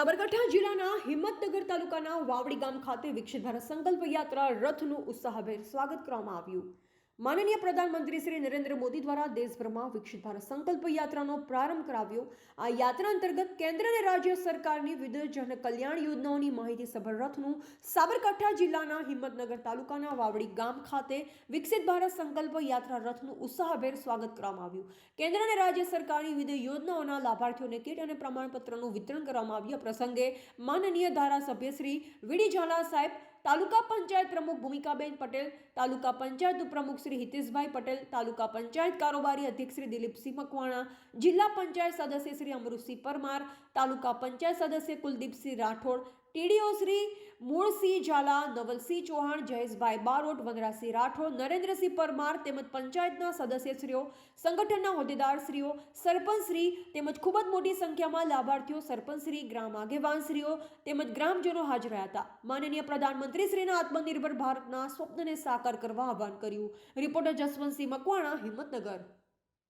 સાબરકાંઠા જિલ્લાના હિંમતનગર તાલુકાના વાવડી ગામ ખાતે વિકસિત ભારત સંકલ્પ યાત્રા રથનું ઉત્સાહભેર સ્વાગત કરવામાં આવ્યું. માનનીય પ્રધાનમંત્રી શ્રી નરેન્દ્ર મોદી દ્વારા દેશભરમાં વિકસિત ભારત સંકલ્પ યાત્રાનો પ્રારંભ કરાવ્યો. આ યાત્રા અંતર્ગત કેન્દ્ર અને રાજ્ય સરકારની વિવિધ જન કલ્યાણ યોજનાઓની માહિતી સભર રથનું સાબરકાંઠા જિલ્લાના હિંમતનગર તાલુકાના વાવડી ગામ ખાતે વિકસિત ભારત સંકલ્પ યાત્રા રથનું ઉત્સાહભેર સ્વાગત કરવામાં આવ્યું. કેન્દ્ર અને રાજ્ય સરકારની વિવિધ યોજનાઓના લાભાર્થીઓને કીટ અને પ્રમાણપત્રનું વિતરણ કરવામાં આવ્યું આ પ્રસંગે માનનીય ધારાસભ્ય શ્રી વીડી ઝાલા સાહેબ તાલુકા પંચાયત પ્રમુખ ભૂમિકાબેન પટેલ, તાલુકા પંચાયત ઉપપ્રમુખ શ્રી હિતેશભાઈ પટેલ, તાલુકા પંચાયત કારોબારી અધ્યક્ષ શ્રી દિલીપસિંહ મકવાણા, જિલ્લા પંચાયત સદસ્ય શ્રી અમૃતસિંહ પરમાર, તાલુકા પંચાયત સદસ્ય કુલદીપસિંહ રાઠોડ ટીડીઓ શ્રી મૂળસિંહ ઝાલા, નવલસિંહ ચૌહાણ, જયેશભાઈ બારોટ વનરાસિંહ રાઠોડ, નરેન્દ્રસિંહ પરમાર તેમજ પંચાયતના સદસ્યશ્રીઓ, સંગઠનના હોદ્દેદારશ્રીઓ, સરપંચશ્રી તેમજ ખૂબ જ મોટી સંખ્યામાં લાભાર્થીઓ, સરપંચશ્રી, ગ્રામ આગેવાનશ્રીઓ તેમજ ગ્રામજનો હાજર હતા. માનનીય પ્રધાનમંત્રીશ્રીના આત્મનિર્ભર ભારતના સ્વપ્નને સાકાર કરવા આહ્વાન કર્યું. રિપોર્ટર જસવંતસિંહ મકવાણા, હિંમતનગર.